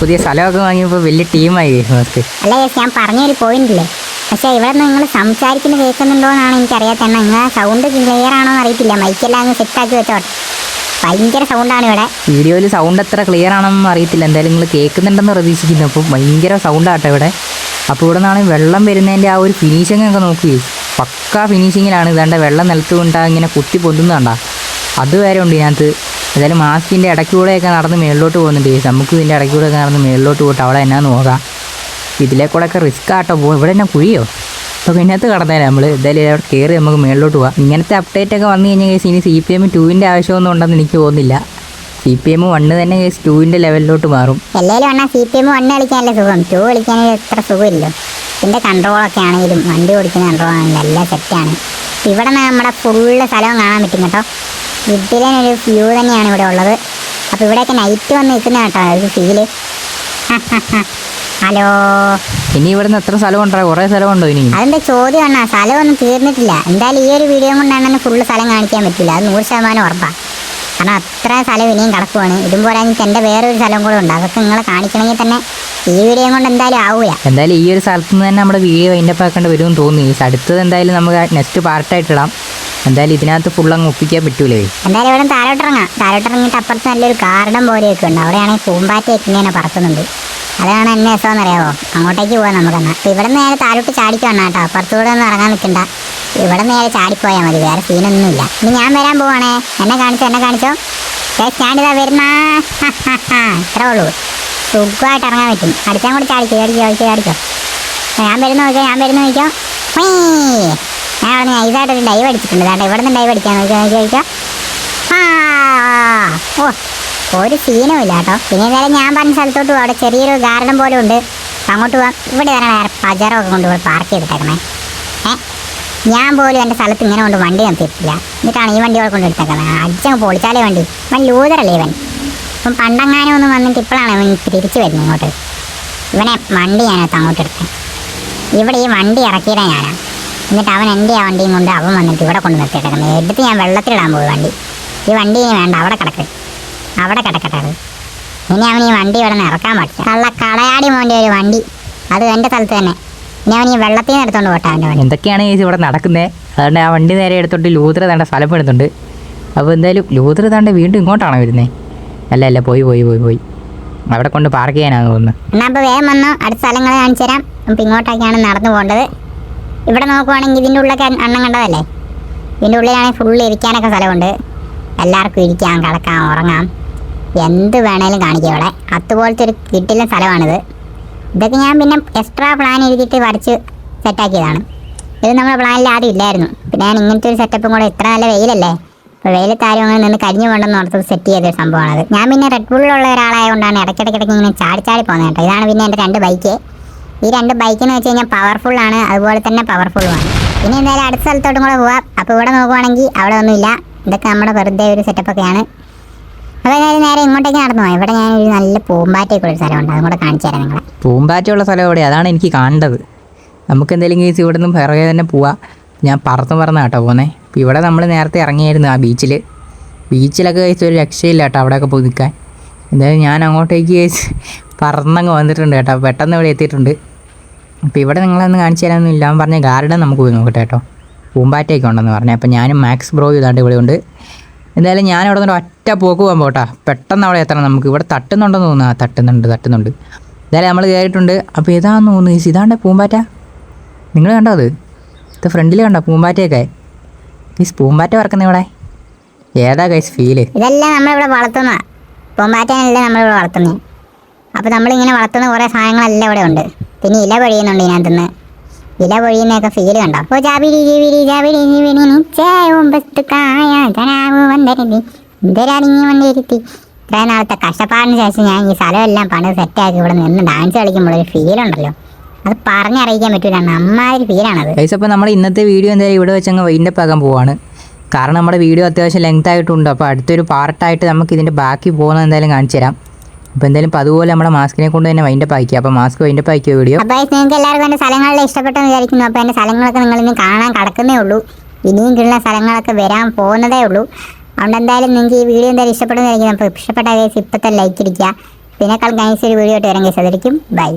പുതിയ സ്ഥലമൊക്കെ വാങ്ങിയപ്പോൾ വലിയ ടീമായി നമുക്ക്. അല്ല ചേച്ചി ഞാൻ പറഞ്ഞൊരു പോയിന്റ് ഇല്ലേ? പക്ഷേ ഇവിടെ നിങ്ങൾ സംസാരിക്കുന്നത് കേൾക്കുന്നുണ്ടോ എന്നാണ് എനിക്കറിയാത്ത നിങ്ങൾ സൗണ്ട് ക്ലിയർ ആണോ എന്ന് അറിയത്തില്ല മൈക്കെല്ലാം അങ്ങ് സെറ്റാക്കി വെച്ചോട്ടെ. ഭയങ്കര സൗണ്ടാണ് ഇവിടെ. വീഡിയോയിൽ സൗണ്ട് എത്ര ക്ലിയർ ആണെന്ന് അറിയത്തില്ല. എന്തായാലും നിങ്ങൾ കേൾക്കുന്നുണ്ടെന്ന് പ്രതീക്ഷിക്കുന്നു. അപ്പോൾ ഭയങ്കര സൗണ്ടാട്ടോ ഇവിടെ. അപ്പോൾ ഇവിടെ നിന്നാണ് വെള്ളം വരുന്നതിന്റെ ആ ഒരു ഫിനിഷിംഗ് ഒക്കെ നോക്കി. പക്കാ ഫിനിഷിങ്ങിലാണ് ഇതാണ്ട് വെള്ളം നിലത്ത് കൊണ്ടാ ഇങ്ങനെ കുത്തി പൊന്തുന്നതാണ്ടാ അതുവരെ ഉണ്ട് ഇതിനകത്ത്. എന്തായാലും മാസ്കിന്റെ ഇടയ്ക്കൂടെയൊക്കെ നടന്ന് മേളിലോട്ട് പോകുന്നുണ്ട്. നമുക്ക് ഇതിന്റെ ഇടയ്ക്കൂടെയൊക്കെ നടന്ന് മേളിലോട്ട് പോയിട്ട് അവിടെ എന്നാന്ന് നോക്കാം. ഇതിലെ കൂടെയൊക്കെ റിസ്ക് ആട്ടോ. പോകും ഇവിടെ എന്നാ കുഴിയോ? അപ്പോൾ അത് കടന്നേരം നമ്മൾ എന്തായാലും അവിടെ കയറി നമുക്ക് മേളിലോട്ട് പോവാം. ഇങ്ങനത്തെ അപ്ഡേറ്റ് ഒക്കെ വന്നു കഴിഞ്ഞാൽ കേസ് ഇനി സി പി എം ടുവിന്റെ ആവശ്യമൊന്നും ഉണ്ടെന്ന് എനിക്ക് തോന്നുന്നില്ല. സി പി എം വണ്ണ് തന്നെ കേസ് ടുവിന്റെ ലെവലിലോട്ട് മാറും. എല്ലാവരും അണ്ണാ സി പി എം വണ്ണ് കളിക്കാനല്ലേ സുഖം. ടു കളിക്കാൻ എത്ര സുഖമില്ല ഇതിന്റെ കൺട്രോളൊക്കെ ആണെങ്കിലും വണ്ടി ഓടിക്കുന്ന കൺട്രോൾ ആണെങ്കിലും എല്ലാം സെറ്റാണ് ഇവിടെ നിന്ന് നമ്മുടെ ഫുള്ള് സ്ഥലവും കാണാൻ പറ്റും കേട്ടോ. വിട്ടിലൊരു വ്യൂ തന്നെയാണ് ഇവിടെ ഉള്ളത്. അപ്പോൾ ഇവിടെയൊക്കെ നൈറ്റ് വന്ന് നിൽക്കുന്ന കേട്ടോ ഒരു ഫീൽ ഹലോ. ഇനി ഇവിടുന്ന് എത്ര സ്ഥലം ഉണ്ടോ? കുറേ സ്ഥലമുണ്ടോ ഇനി? അതിന്റെ ചോദ്യം അണ്ണാ സ്ഥലമൊന്നും തീർന്നിട്ടില്ല. എന്തായാലും ഈ ഒരു വീഡിയോ കൊണ്ടാണ് ഫുള്ള് സ്ഥലം കാണിക്കാൻ പറ്റില്ല അത് നൂറ് ശതമാനം ഉറപ്പാണ് കാരണം അത്ര സ്ഥലം ഇനിയും കിടക്കുവാണ്. ഇതും പോരാഞ്ഞിട്ട് എന്റെ വേറൊരു സ്ഥലം കൂടെ ഉണ്ട്. അതൊക്കെ നിങ്ങളെ കാണിക്കണമെങ്കിൽ തന്നെ ഈ വീഡിയോ കൊണ്ട് എന്തായാലും ആവൂല. എന്തായാലും ഈ ഒരു സ്ഥലത്ത് നിന്ന് തന്നെ നമ്മുടെ വീഡിയോ വൈൻഡപ്പ് ആക്കേണ്ടി വരും തോന്നുന്നു. ഈ അടുത്തത് എന്തായാലും നമുക്ക് നെക്സ്റ്റ് പാർട്ടായിട്ടിടാം എന്തായാലും ഇതിനകത്ത് ഫുൾ അങ്ങ് ഒപ്പിക്കാൻ പറ്റൂലേ? എന്തായാലും ഇവിടെ താഴോട്ടിറങ്ങാം താഴോട്ടിറങ്ങിയിട്ട് അപ്പുറത്ത് നല്ലൊരു ഗാർഡൻ പോലെയൊക്കെ ഉണ്ട്. അവിടെയാണെങ്കിൽ പൂമ്പാറ്റയൊക്കെ ഇങ്ങനെ പറക്കുന്നുണ്ട്. അതാണ് എന്നെ രസമെന്ന് അറിയാവോ? അങ്ങോട്ടേക്ക് പോവാം നമുക്കെന്നാ. അപ്പോൾ ഇവിടെ നേരെ താഴോട്ട് ചാടിക്കണം കേട്ടോ അപ്പുറത്തൂടെ ഒന്നും ഇറങ്ങാൻ നിൽക്കണ്ട. ഇവിടെ നേരെ ചാടിപ്പോയാൽ മതി. വേറെ സീനൊന്നുമില്ല ഇനി ഞാൻ വരാൻ പോവാണേ. എന്നെ കാണിച്ചോ എന്നെ കാണിച്ചോ. ഞാനിതാ വരുന്ന. ഇത്രേ ഉള്ളൂ. സുഖമായിട്ട് ഇറങ്ങാൻ പറ്റും. അടിച്ചാൽ കൂടി ചാടിക്കോ ചാടിക്കോ ചാടിക്കോ ചാടിക്കോ. ഞാൻ വരുന്ന നോക്കിയോ ഞാൻ വരുന്ന നോക്കിയോ. ഞാൻ അവിടെ നിന്ന് നൈസായിട്ടൊരു ഡൈവ് അടിച്ചിട്ടുണ്ട്. കേട്ടോ ഇവിടെ നിന്ന് ഡൈവ് അടിക്കാൻ നോക്കിയോ നോക്കിയോ. ആ ഓ. ഒരു സീനും ഇല്ല കേട്ടോ പിന്നെ എന്തായാലും ഞാൻ പറഞ്ഞ സ്ഥലത്തോട്ട് അവിടെ ചെറിയൊരു ഗാർഡൻ പോലെ ഉണ്ട്. അങ്ങോട്ട് പോകാം ഇവിടെ തന്നെ വേറെ പജറൊക്കെ കൊണ്ട് ഇവിടെ പാർക്ക് ചെയ്തിട്ടേക്കണേ. ഏ? ഞാൻ പോലും എന്റെ സ്ഥലത്ത് ഇങ്ങനെ കൊണ്ട് വണ്ടി നിർത്തിയിട്ടില്ല എന്നിട്ടാണ് ഈ വണ്ടി കൊണ്ട് എടുത്തേക്കുന്നത് അച്ഛൻ പൊളിച്ചാലേ വണ്ടി. ഇവൻ ലൂതറല്ലേ ഇവൻ. അപ്പം പണ്ടങ്ങാനും ഒന്ന് വന്നിട്ട് ഇപ്പോഴാണ് ഇവൻ തിരിച്ചു വരുന്നത് ഇങ്ങോട്ട്. ഇവനെ വണ്ടി ഞാനകത്ത് അങ്ങോട്ട് എടുത്തേ. ഇവിടെ ഈ വണ്ടി ഇറക്കിയിടാ ഞാനാണ് എന്നിട്ട് അവൻ എന്റെ ആ വണ്ടിയും കൊണ്ട് അവൻ വന്നിട്ട് ഇവിടെ കൊണ്ട് നിർത്തിയിട്ടേക്കുന്നത് എടുത്ത് ഞാൻ വെള്ളത്തിലിടാൻ പോയി വണ്ടി. ഈ വണ്ടി വേണ്ട. അവിടെ കിടക്ക്. അവിടെ കിടക്കട്ടെ അത് ഇനി അവൻ ഈ വണ്ടി ഇവിടെ നിന്ന് ഇറക്കാൻ പറ്റില്ല. നല്ല കളയാടി മോന്റെ ഒരു വണ്ടി. അത് എന്റെ സ്ഥലത്ത് തന്നെ. ഇനി അവൻ ഈ വെള്ളത്തിൽ നിന്ന് എടുത്തോണ്ട് പോട്ടെ അവന്റെ വണ്ടി. എന്തൊക്കെയാണ് ചേച്ചി ഇവിടെ നടക്കുന്നത് അതുകൊണ്ട് ആ വണ്ടി നേരെ എടുത്തോണ്ട് ലൂത്ര തേണ്ട സ്ഥലം എടുത്തുണ്ട് അപ്പോൾ എന്തായാലും ലൂത്ര തേണ്ട വീണ്ടും ഇങ്ങോട്ടാണ് വരുന്നത് അല്ല അല്ല പോയി പോയി പോയി പോയി. അവിടെ കൊണ്ട് പാർക്ക് ചെയ്യാനാണ് തോന്നുന്നത് എന്നാൽ അപ്പോൾ വേഗം വന്നോ അടുത്ത സ്ഥലങ്ങൾ കാണിച്ചു തരാം. അപ്പം ഇങ്ങോട്ടൊക്കെയാണ് നടന്നു പോകേണ്ടത്. ഇവിടെ നോക്കുവാണെങ്കിൽ ഇതിന്റെ ഉള്ളിലൊക്കെ അണ്ണം കണ്ടതല്ലേ? ഇതിന്റെ ഉള്ളിലാണെങ്കിൽ ഫുള്ള് ഇരിക്കാനൊക്കെ സ്ഥലമുണ്ട്. എല്ലാവർക്കും ഇരിക്കാം കിടക്കാം ഉറങ്ങാം. എന്ത് വേണേലും കാണിക്കുക ഇവിടെ. അതുപോലത്തെ ഒരു കിട്ടില്ല സ്ഥലമാണിത്. ഇതൊക്കെ ഞാൻ പിന്നെ എക്സ്ട്രാ പ്ലാൻ എഴുതിയിട്ട് വരച്ച് സെറ്റാക്കിയതാണ് ഇത് നമ്മുടെ പ്ലാനിൽ ആദ്യം ഇല്ലായിരുന്നു. പിന്നെ ഞാൻ ഇങ്ങനത്തെ ഒരു സെറ്റപ്പും കൂടെ ഇത്ര നല്ല വെയിലല്ലേ? അപ്പോൾ വെയിലത്ത് ആരും അങ്ങനെ നിന്ന് കരിഞ്ഞു കൊണ്ടെന്ന് ഓർത്ത് സെറ്റ് ചെയ്ത ഒരു സംഭവമാണത് ഞാൻ പിന്നെ റെഡ് ബുള്ളിലുള്ള ഒരാളായതുകൊണ്ടാണ് ഇടയ്ക്കിടയ്ക്ക് ഇങ്ങനെ ചാടി ചാടി പോകുന്നത് കേട്ടോ. ഇതാണ് പിന്നെ എന്റെ രണ്ട് ബൈക്ക് ഈ രണ്ട് ബൈക്ക് എന്ന് വെച്ച് കഴിഞ്ഞാൽ പവർഫുള്ളാണ് അതുപോലെ തന്നെ പവർഫുള്ളുമാണ് പിന്നെ എന്തായാലും അടുത്ത സ്ഥലത്തോട്ടും കൂടെ പോവാം. അപ്പോൾ ഇവിടെ നോക്കുവാണെങ്കിൽ അവിടെ ഒന്നുമില്ല. ഇതൊക്കെ നമ്മുടെ വെറുതെ ഒരു സെറ്റപ്പൊക്കെയാണ് അപ്പോൾ ഞാൻ നേരെ ഇങ്ങോട്ടേക്ക് നടന്നു പോകാം. ഇവിടെ ഞാൻ ഒരു നല്ല പൂമ്പാറ്റയൊക്കെ ഒരു സ്ഥലമുണ്ട്. അതും കൂടെ കാണിച്ചു തരാം നിങ്ങളെ. പൂമ്പാറ്റുള്ള സ്ഥലം എവിടെ അതാണ് എനിക്ക് കാണേണ്ടത്. നമുക്ക് എന്തെങ്കിലും കേസ് ഇവിടെ നിന്ന് പിറകെ തന്നെ പോവാം. ഞാൻ പറന്ന് പറന്ന കേട്ടോ പോകുന്നത് ഇപ്പോൾ ഇവിടെ നമ്മൾ നേരത്തെ ഇറങ്ങിയായിരുന്നു ആ ബീച്ചിൽ ബീച്ചിലൊക്കെ കഴിച്ച് ഒരു രക്ഷയില്ല കേട്ടോ അവിടെയൊക്കെ പോയി നിൽക്കാൻ എന്തായാലും ഞാൻ അങ്ങോട്ടേക്ക് കേസ് പറന്നങ്ങ് വന്നിട്ടുണ്ട് കേട്ടോ. പെട്ടെന്ന് ഇവിടെ എത്തിയിട്ടുണ്ട്. അപ്പോൾ ഇവിടെ നിങ്ങളൊന്ന് കാണിച്ചു തരാനൊന്നും ഇല്ല പറഞ്ഞ ഗാർഡൻ നമുക്ക് പോയി നോക്കട്ടെ കേട്ടോ. പൂമ്പാറ്റയൊക്കെ ഉണ്ടെന്ന് പറഞ്ഞു. അപ്പോൾ ഞാനും മാക്സ് ബ്രോ ഇതാണ്ട് ഇവിടെ ഉണ്ട്. എന്തായാലും ഞാൻ അവിടെ നിന്ന് ഒറ്റ പോക്ക് പോകാൻ പോട്ടാ പെട്ടെന്ന് അവിടെ എത്തണം നമുക്ക്. ഇവിടെ തട്ടുന്നുണ്ടെന്ന് തോന്നുന്നു. ആ തട്ടുന്നുണ്ട് തട്ടുന്നുണ്ട്. എന്തായാലും നമ്മൾ കയറിയിട്ടുണ്ട്. അപ്പോൾ ഏതാണെന്ന് തോന്നുന്നു ഈ ഇതാണ്ട് പൂമ്പാറ്റ? നിങ്ങൾ കണ്ടോ അത്? ഇത് ഫ്രണ്ടിൽ കണ്ടോ പൂമ്പാറ്റയൊക്കെ? ഈ പൂമ്പാറ്റ വറക്കുന്ന ഇവിടെ? ഏതാ കൈസ് ഫീൽ ഇതെല്ലാം നമ്മളിവിടെ വളർത്തുന്ന. പൂമ്പാറ്റയല്ലേ നമ്മളിവിടെ വളർത്തുന്നത്. അപ്പോൾ നമ്മളിങ്ങനെ വളർത്തുന്ന കുറേ സാധനങ്ങളെല്ലാം ഇവിടെ ഉണ്ട് പിന്നെ ഇല പൊഴിയുന്നുണ്ട് ഇതിനകത്തുനിന്ന്. ഇല പൊഴിയുന്നൊക്കെ ഫീൽ കണ്ടോ? വന്നിരുത്തി? ഇത്ര നാളത്തെ കഷ്ടപ്പാടിന് ശേഷം ഞാൻ ഈ സ്ഥലമെല്ലാം പണി സെറ്റാക്കി ഇവിടെ നിന്ന് ഡാൻസ് കളിക്കുമ്പോൾ ഒരു ഫീലുണ്ടല്ലോ അത് പറഞ്ഞറിയിക്കാൻ പറ്റൂല. അമ്മാതിരി ഫീലാണത് കൈസ് അപ്പോൾ നമ്മൾ ഇന്നത്തെ വീഡിയോ എന്തായാലും ഇവിടെ വെച്ചങ്ങ് വൈന്റെ ആക്കാൻ പോവാണ്. കാരണം നമ്മുടെ വീഡിയോ അത്യാവശ്യം ലെങ്ത് ആയിട്ടുണ്ട്. അപ്പോൾ അടുത്തൊരു പാർട്ടായിട്ട് നമുക്ക് ഇതിന്റെ ബാക്കി പോകുന്നത് എന്തായാലും കാണിച്ചു തരാം അപ്പോൾ എന്തായാലും അതുപോലെ നമ്മുടെ മാസ്കിനെ കൊണ്ട് തന്നെ വൈൻഡപ്പ് ആക്കി. അപ്പോൾ മാസ്ക് വൈൻഡപ്പ് ആക്കിയ വീഡിയോ അപ്പോൾ നിങ്ങൾക്ക് എല്ലാവർക്കും എന്റെ സ്ഥലങ്ങളിൽ ഇഷ്ടപ്പെട്ടെന്ന് വിചാരിക്കുന്നു. അപ്പോൾ എന്റെ സ്ഥലങ്ങളൊക്കെ നിങ്ങൾ ഇനി കാണാൻ കിടക്കുന്നേ ഉള്ളൂ. ഇനിയും കിട്ടുന്ന സ്ഥലങ്ങളൊക്കെ വരാൻ പോകുന്നതേ ഉള്ളൂ. അതുകൊണ്ട് എന്തായാലും നിങ്ങൾക്ക് ഈ വീഡിയോ എന്തായാലും ഇഷ്ടപ്പെടുന്ന വിചാരിക്കുന്നു. അപ്പോൾ ഇഷ്ടപ്പെട്ട കേസ് ഇപ്പോഴത്തെ ലൈക്ക് ഇരിക്കുക പിന്നെക്കാൾ കഴിച്ച ഒരു വീഡിയോ ആയിട്ട് വരാൻ കേസ് ബൈ